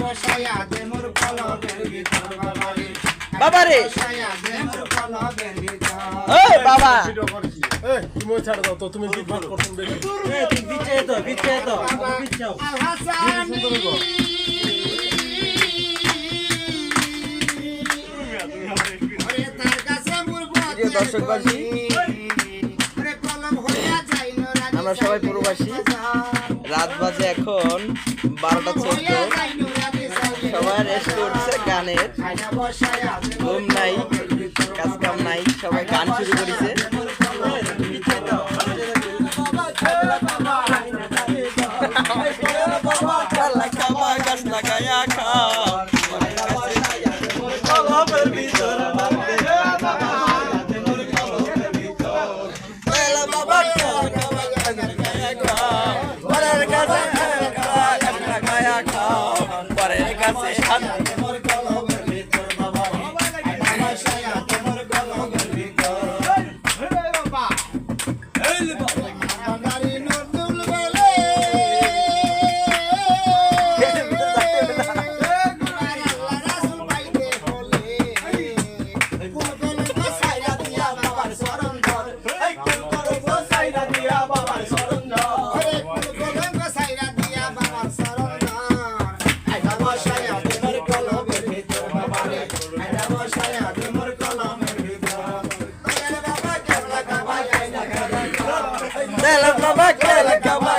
বসায়া দে মোর কলমের ভিতর বাবারে। বাবা রে বসায়া দে মোর কলমের ভিতর ও বাবা। ভিডিও করছি এই তুমি ছাড় দাও তো তুমি বিট বিট করছ বেশি আল হাসানি ওরে তার কাছে মোর প্রিয় দর্শকবাসী, ওরে কলম হইয়া যাই নোরানি আমরা সবাই প্রবাসী। রাত বাজে এখন বারোটা চোদ্দ। সবাই রেস্ট করছে গানের। ঘুম নাই কাজ কাম নাই সবাই গান শুরু করেছে। গাছ খাও ভিতর গাছ লাগায়া পরের কাছে হাত বাবারে আইনা বসায়া দে মোর কলমের ভিতর আরে বাবা কেবলা কাবা আইনা কাবা Dela baba kela kaba